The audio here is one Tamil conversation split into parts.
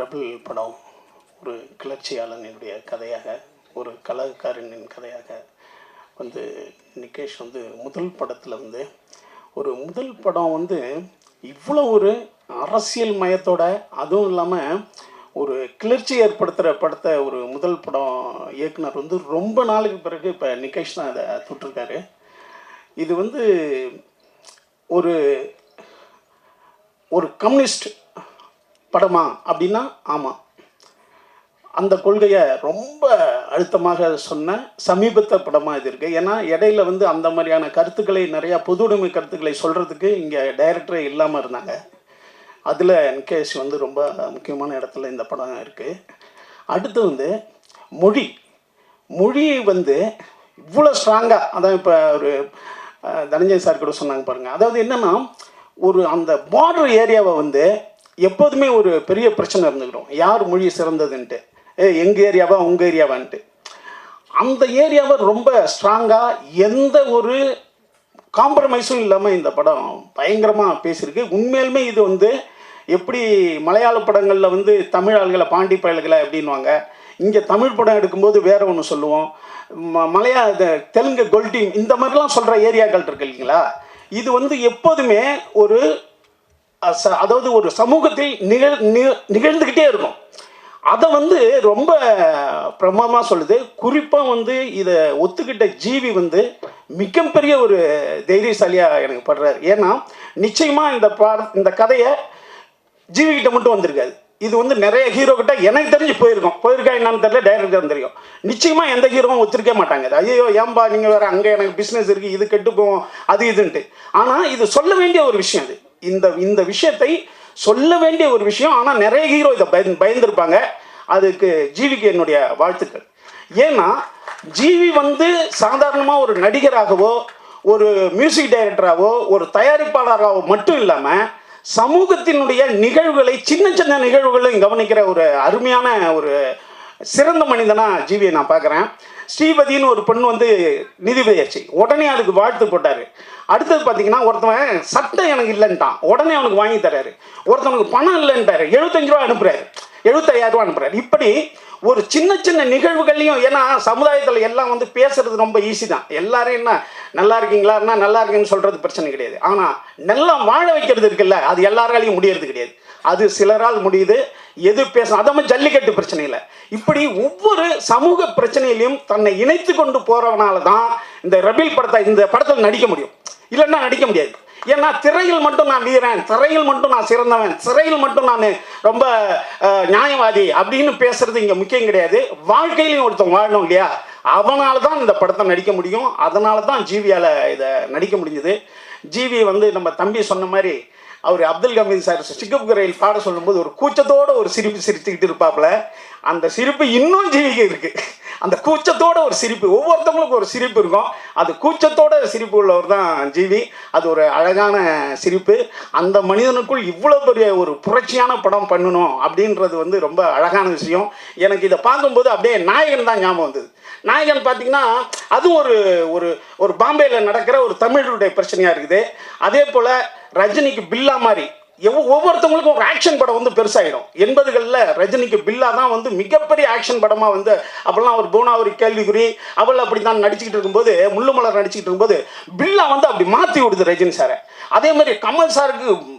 ரபிள் படம் ஒரு கிளர்ச்சியாளனுடைய கதையாக ஒரு கலகக்காரனின் கதையாக வந்து நிகேஷ் வந்து முதல் படத்தில் வந்து ஒரு முதல் படம் வந்து இவ்வளோ ஒரு அரசியல் மயத்தோட அதுவும் இல்லாமல் ஒரு கிளர்ச்சி ஏற்படுத்துகிற படத்தை ஒரு முதல் படம் இயக்குனர் வந்து ரொம்ப நாளுக்கு பிறகு இப்போ நிகேஷ் தான் அதை தொட்டிருக்காரு. இது வந்து ஒரு ஒரு கம்யூனிஸ்ட் படமா அப்படின்னா ஆமாம் அந்த கொள்கையை ரொம்ப அழுத்தமாக சொன்ன சமீபத்த படமாக இது இருக்குது ஏன்னா இடையில வந்து அந்த மாதிரியான கருத்துக்களை நிறையா பொது உடைமை கருத்துக்களை சொல்கிறதுக்கு இங்கே டைரக்டரே இல்லாமல் இருந்தாங்க. அதில் என்கேஎஸ் வந்து ரொம்ப முக்கியமான இடத்துல இந்த படம் இருக்குது அடுத்து வந்து மொழி. மொழி வந்து இவ்வளோ ஸ்ட்ராங்காக அதான் இப்போ ஒரு தனஞ்சய் சார் கூட சொன்னாங்க பாருங்கள் அதாவது என்னென்னா ஒரு அந்த பார்டர் ஏரியாவை வந்து எப்போதுமே ஒரு பெரிய பிரச்சனை இருந்துக்கிறோம். யார் மொழி சிறந்ததுன்ட்டு? ஏ எங்கள் ஏரியாவா உங்கள் ஏரியாவான்ட்டு. அந்த ஏரியாவை ரொம்ப ஸ்ட்ராங்காக எந்த ஒரு காம்ப்ரமைஸும் இல்லாமல் இந்த படம் பயங்கரமாக பேசியிருக்கு. உண்மையிலுமே இது வந்து எப்படி மலையாள படங்களில் வந்து தமிழ் ஆள்களை பாண்டி பயல்களை அப்படின்வாங்க இங்கே தமிழ் படம் எடுக்கும்போது வேற ஒன்று சொல்லுவோம். ம மலையா தெலுங்கு கொல்டீம் இந்த மாதிரிலாம் சொல்கிற ஏரியாக்கள் இருக்கு இல்லைங்களா? இது வந்து எப்போதுமே ஒரு அதாவது ஒரு சமூகத்தில் நிகழ் நிகழ்ந்துக்கிட்டே இருக்கும். அதை வந்து ரொம்ப பிரமாதமாக சொல்லுது. குறிப்பாக வந்து இதை ஒத்துக்கிட்ட ஜீவி வந்து மிகப்பெரிய ஒரு தைரியசாலியாக எனக்கு படுறாரு. ஏன்னா நிச்சயமாக இந்த பா இந்த கதையை ஜீவி மட்டும் வந்திருக்காது. இது வந்து நிறைய ஹீரோ கிட்ட எனக்கு தெரிஞ்சு போயிருக்கோம். போயிருக்கா என்னன்னு தெரியல டைரக்டர் தெரியும். நிச்சயமா எந்த ஹீரோவும் ஒத்துருக்கே மாட்டாங்க. ஐயோ ஏன்பா நீங்கள் வேறு அங்கே எனக்கு பிஸ்னஸ் இருக்குது இது கெட்டுப்போம் அது இதுன்ட்டு. ஆனால் இது சொல்ல வேண்டிய ஒரு விஷயம் அது இந்த இந்த விஷயத்தை சொல்ல வேண்டிய ஒரு விஷயம். ஆனால் நிறைய ஹீரோ இதை பயந்து பயந்துருப்பாங்க. அதுக்கு ஜீவிக்கு என்னுடைய வாழ்த்துக்கள். ஏன்னா ஜீவி வந்து சாதாரணமாக ஒரு நடிகராகவோ ஒரு மியூசிக் டைரக்டராகவோ ஒரு தயாரிப்பாளராகவோ மட்டும் இல்லாமல் சமூகத்தினுடைய நிகழ்வுகளை சின்ன சின்ன நிகழ்வுகளையும் கவனிக்கிற ஒரு அருமையான ஒரு சிறந்த மனிதனாக ஜீவியை நான் பார்க்குறேன். ஸ்ரீபதினு ஒரு பெண் வந்து நிதிபதியாச்சு உடனே அதுக்கு வாழ்த்து போட்டார். அடுத்தது பார்த்தீங்கன்னா ஒருத்தவன் சட்டம் எனக்கு இல்லைன்ட்டான். உடனே அவனுக்கு வாங்கி தராரு. ஒருத்தவனுக்கு பணம் இல்லைன்ட்டாரு. எழுபத்தஞ்சு ரூபா அனுப்புறாரு. எழுபத்தையாயிரம் ரூபா அனுப்புறாரு. இப்படி ஒரு சின்ன சின்ன நிகழ்வுகள்லையும் ஏன்னா சமுதாயத்தில் எல்லாம் வந்து பேசுறது ரொம்ப ஈஸி தான். எல்லாரும் என்ன நல்லா இருக்கீங்களான்னா நல்லா இருக்கீங்கன்னு சொல்றது பிரச்சனை கிடையாது. ஆனால் நல்லா வாழ வைக்கிறது இருக்குல்ல அது எல்லாராலையும் முடியறது கிடையாது. அது சிலரால் முடியுது எது பேசணும்? அதம ஜல்லிக்கட்டு பிரச்சனை இல்லை இப்படி ஒவ்வொரு சமூக பிரச்சனையிலையும் தன்னை இணைத்து கொண்டு போறவனால தான் இந்த ரபில் படத்தை இந்த படத்தில் நடிக்க முடியும். இல்லைன்னா நடிக்க முடியாது. ஏன்னா திரையில் மட்டும் நான் வீரன் திரையில் மட்டும் நான் சிறந்தவன் சிறையில் மட்டும் நான் ரொம்ப நியாயவாதி அப்படின்னு பேசுறது இங்கே முக்கியம் கிடையாது. வாழ்க்கையிலையும் ஒருத்தன் வாழணும் இல்லையா? அவனால தான் இந்த படத்தை நடிக்க முடியும். அதனால தான் ஜீவியால் இதை நடிக்க முடிஞ்சது. ஜீவி வந்து நம்ம தம்பி சொன்ன மாதிரி அவர் அப்துல் கமீது சார் சிக்கப் குரையில் பாட சொல்லும்போது ஒரு கூச்சத்தோட ஒரு சிரிப்பு சிரிச்சுக்கிட்டு இருப்பாப்புல. அந்த சிரிப்பு இன்னும் ஜீவிக்க இருக்கு. அந்த கூச்சத்தோட ஒரு சிரிப்பு ஒவ்வொருத்தவங்களுக்கும் ஒரு சிரிப்பு இருக்கும். அது கூச்சத்தோட சிரிப்பு உள்ளவர் தான் ஜீவி. அது ஒரு அழகான சிரிப்பு. அந்த மனிதனுக்குள் இவ்வளோ பெரிய ஒரு புரட்சியான படம் பண்ணணும் அப்படின்றது வந்து ரொம்ப அழகான விஷயம். எனக்கு இதை பார்க்கும்போது அப்படியே நாயகன் தான் ஞாபகம் வந்தது. நாயகன் பார்த்தீங்கன்னா அதுவும் ஒரு ஒரு ஒரு பாம்பேயில் நடக்கிற ஒரு தமிழருடைய பிரச்சனையாக இருக்குது. அதே போல் ரஜினிக்கு பில்லா மாதிரி எவ் ஒவ்வொருத்தவங்களுக்கும் ஒரு ஆக்ஷன் படம் வந்து பெருசாகிடும் எண்பதுகளில் ரஜினிக்கு பில்லா தான் வந்து மிகப்பெரிய ஆக்ஷன் படமாக வந்து அப்போல்லாம் ஒரு கேள்விக்குறி அவள் அப்படி தான் நடிச்சுக்கிட்டு இருக்கும்போது முள்ளுமலர் நடிச்சுக்கிட்டு இருக்கும்போது பில்லா வந்து அப்படி மாற்றி விடுது ரஜினி சாரை. அதே மாதிரி கமல் சாருக்கு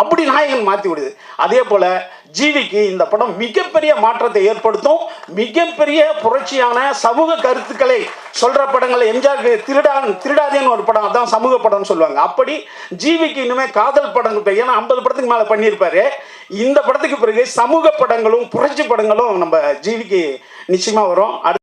அப்படி நாயகன் மாற்றி விடுது. அதே போல் ஜீவிக்கு இந்த படம் மிகப்பெரிய மாற்றத்தை ஏற்படுத்தும். மிகப்பெரிய புரட்சியான சமூக கருத்துக்களை சொல்கிற படங்கள் எம்ஜிஆருக்கு திருடா திருடாதேன்னு ஒரு படம் அதான் சமூக படம்னு சொல்லுவாங்க. அப்படி ஜீவிக்கு இனிமேல் காதல் படங்கள் ஏன்னா ஐம்பது படத்துக்கு மேலே பண்ணியிருப்பார். இந்த படத்துக்கு பிறகு சமூக படங்களும் புரட்சி படங்களும் நம்ம ஜீவிக்கு நிச்சயமாக வரும். அடுத்து